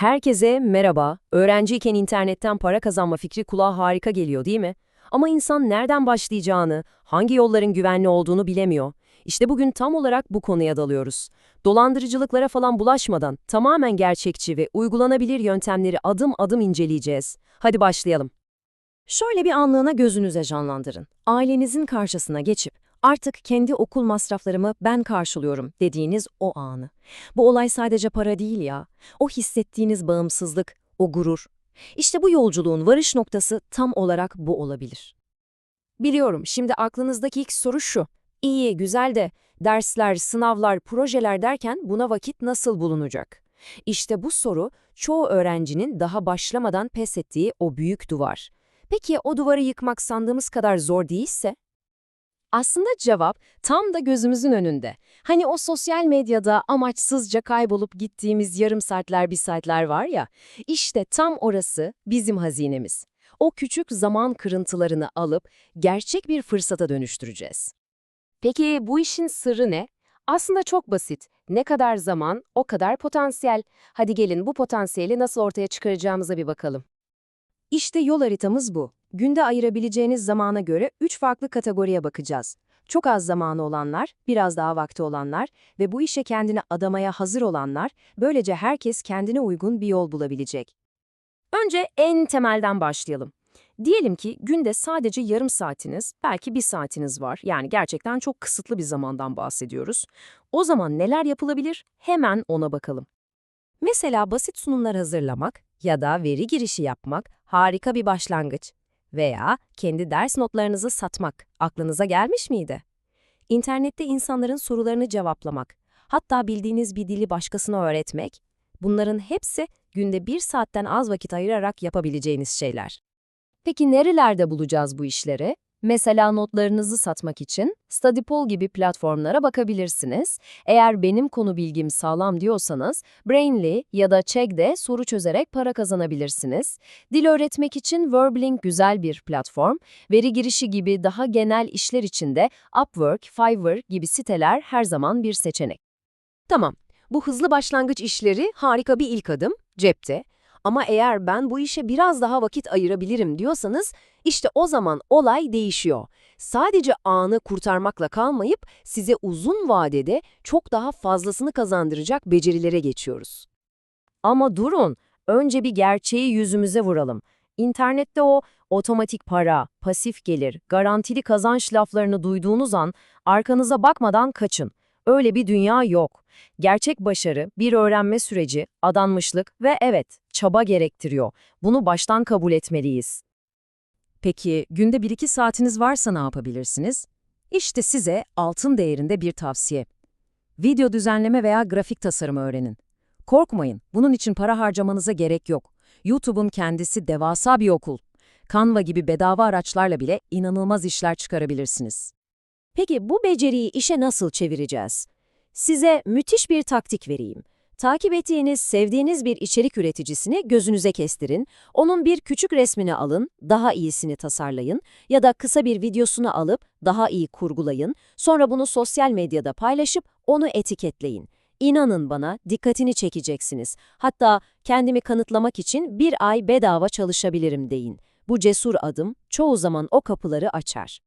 Herkese merhaba. Öğrenciyken internetten para kazanma fikri kulağa harika geliyor değil mi? Ama insan nereden başlayacağını, hangi yolların güvenli olduğunu bilemiyor. İşte bugün tam olarak bu konuya dalıyoruz. Dolandırıcılıklara falan bulaşmadan tamamen gerçekçi ve uygulanabilir yöntemleri adım adım inceleyeceğiz. Hadi başlayalım. Şöyle bir anlığına gözünüze canlandırın. Ailenizin karşısına geçip artık kendi okul masraflarımı ben karşılıyorum dediğiniz o anı. Bu olay sadece para değil ya. O hissettiğiniz bağımsızlık, o gurur. İşte bu yolculuğun varış noktası tam olarak bu olabilir. Biliyorum, şimdi aklınızdaki ilk soru şu. İyi, güzel de dersler, sınavlar, projeler derken buna vakit nasıl bulunacak? İşte bu soru çoğu öğrencinin daha başlamadan pes ettiği o büyük duvar. Peki o duvarı yıkmak sandığımız kadar zor değilse? Aslında cevap tam da gözümüzün önünde. Hani o sosyal medyada amaçsızca kaybolup gittiğimiz yarım saatler bir saatler var ya, işte tam orası bizim hazinemiz. O küçük zaman kırıntılarını alıp gerçek bir fırsata dönüştüreceğiz. Peki bu işin sırrı ne? Aslında çok basit. Ne kadar zaman, o kadar potansiyel. Hadi gelin bu potansiyeli nasıl ortaya çıkaracağımıza bir bakalım. İşte yol haritamız bu. Günde ayırabileceğiniz zamana göre 3 farklı kategoriye bakacağız. Çok az zamanı olanlar, biraz daha vakti olanlar ve bu işe kendini adamaya hazır olanlar, böylece herkes kendine uygun bir yol bulabilecek. Önce en temelden başlayalım. Diyelim ki günde sadece yarım saatiniz, belki bir saatiniz var. Yani gerçekten çok kısıtlı bir zamandan bahsediyoruz. O zaman neler yapılabilir? Hemen ona bakalım. Mesela basit sunumlar hazırlamak ya da veri girişi yapmak harika bir başlangıç. Veya kendi ders notlarınızı satmak aklınıza gelmiş miydi? İnternette insanların sorularını cevaplamak, hatta bildiğiniz bir dili başkasına öğretmek, bunların hepsi günde bir saatten az vakit ayırarak yapabileceğiniz şeyler. Peki nerelerde bulacağız bu işleri? Mesela notlarınızı satmak için Studypol gibi platformlara bakabilirsiniz. Eğer benim konu bilgim sağlam diyorsanız Brainly ya da Chegg'de soru çözerek para kazanabilirsiniz. Dil öğretmek için Verbling güzel bir platform. Veri girişi gibi daha genel işler için de Upwork, Fiverr gibi siteler her zaman bir seçenek. Tamam, bu hızlı başlangıç işleri harika bir ilk adım, cepte. Ama eğer ben bu işe biraz daha vakit ayırabilirim diyorsanız, işte o zaman olay değişiyor. Sadece anı kurtarmakla kalmayıp size uzun vadede çok daha fazlasını kazandıracak becerilere geçiyoruz. Ama durun, önce bir gerçeği yüzümüze vuralım. İnternette o otomatik para, pasif gelir, garantili kazanç laflarını duyduğunuz an arkanıza bakmadan kaçın. Öyle bir dünya yok. Gerçek başarı, bir öğrenme süreci, adanmışlık ve evet, çaba gerektiriyor. Bunu baştan kabul etmeliyiz. Peki, günde 1-2 saatiniz varsa ne yapabilirsiniz? İşte size altın değerinde bir tavsiye. Video düzenleme veya grafik tasarımı öğrenin. Korkmayın, bunun için para harcamanıza gerek yok. YouTube'un kendisi devasa bir okul. Canva gibi bedava araçlarla bile inanılmaz işler çıkarabilirsiniz. Peki bu beceriyi işe nasıl çevireceğiz? Size müthiş bir taktik vereyim. Takip ettiğiniz, sevdiğiniz bir içerik üreticisini gözünüze kestirin, onun bir küçük resmini alın, daha iyisini tasarlayın ya da kısa bir videosunu alıp daha iyi kurgulayın, sonra bunu sosyal medyada paylaşıp onu etiketleyin. İnanın bana dikkatini çekeceksiniz. Hatta kendimi kanıtlamak için bir ay bedava çalışabilirim deyin. Bu cesur adım çoğu zaman o kapıları açar.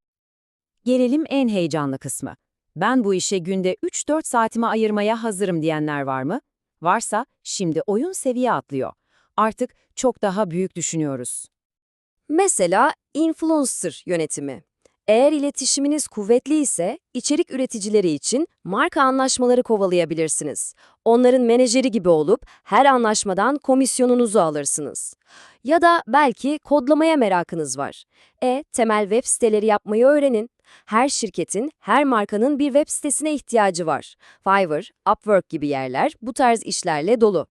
Gelelim en heyecanlı kısmı. Ben bu işe günde 3-4 saatimi ayırmaya hazırım diyenler var mı? Varsa şimdi oyun seviye atlıyor. Artık çok daha büyük düşünüyoruz. Mesela influencer yönetimi. Eğer iletişiminiz kuvvetli ise içerik üreticileri için marka anlaşmaları kovalayabilirsiniz. Onların menajeri gibi olup her anlaşmadan komisyonunuzu alırsınız. Ya da belki kodlamaya merakınız var. E, temel web siteleri yapmayı öğrenin. Her şirketin, her markanın bir web sitesine ihtiyacı var. Fiverr, Upwork gibi yerler bu tarz işlerle dolu.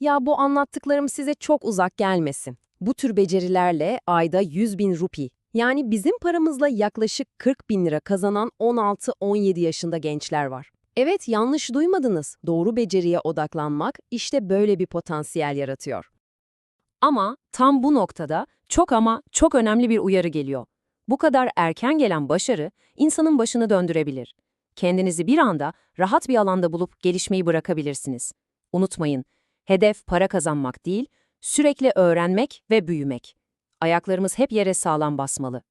Ya bu anlattıklarım size çok uzak gelmesin. Bu tür becerilerle ayda 100 bin rupi, yani bizim paramızla yaklaşık 40 bin lira kazanan 16-17 yaşında gençler var. Evet yanlış duymadınız. Doğru beceriye odaklanmak işte böyle bir potansiyel yaratıyor. Ama tam bu noktada çok ama çok önemli bir uyarı geliyor. Bu kadar erken gelen başarı insanın başını döndürebilir. Kendinizi bir anda rahat bir alanda bulup gelişmeyi bırakabilirsiniz. Unutmayın, Hedef para kazanmak değil, sürekli öğrenmek ve büyümek. Ayaklarımız hep yere sağlam basmalı.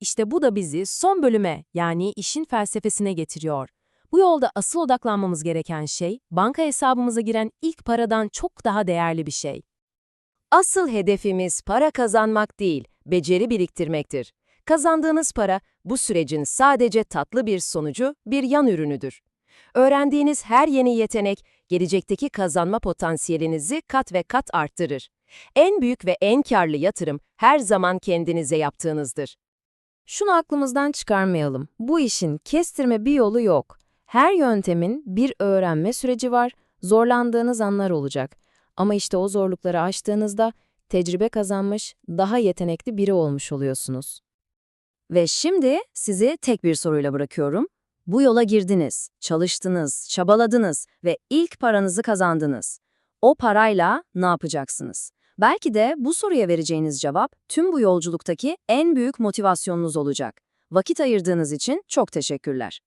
İşte bu da bizi son bölüme yani işin felsefesine getiriyor. Bu yolda asıl odaklanmamız gereken şey banka hesabımıza giren ilk paradan çok daha değerli bir şey. Asıl hedefimiz para kazanmak değil, beceri biriktirmektir. Kazandığınız para bu sürecin sadece tatlı bir sonucu, bir yan ürünüdür. Öğrendiğiniz her yeni yetenek gelecekteki kazanma potansiyelinizi kat ve kat arttırır. En büyük ve en karlı yatırım her zaman kendinize yaptığınızdır. Şunu aklımızdan çıkarmayalım. Bu işin kestirme bir yolu yok. Her yöntemin bir öğrenme süreci var, zorlandığınız anlar olacak. Ama işte o zorlukları aştığınızda tecrübe kazanmış, daha yetenekli biri olmuş oluyorsunuz. Ve şimdi sizi tek bir soruyla bırakıyorum. Bu yola girdiniz, çalıştınız, çabaladınız ve ilk paranızı kazandınız. O parayla ne yapacaksınız? Belki de bu soruya vereceğiniz cevap tüm bu yolculuktaki en büyük motivasyonunuz olacak. Vakit ayırdığınız için çok teşekkürler.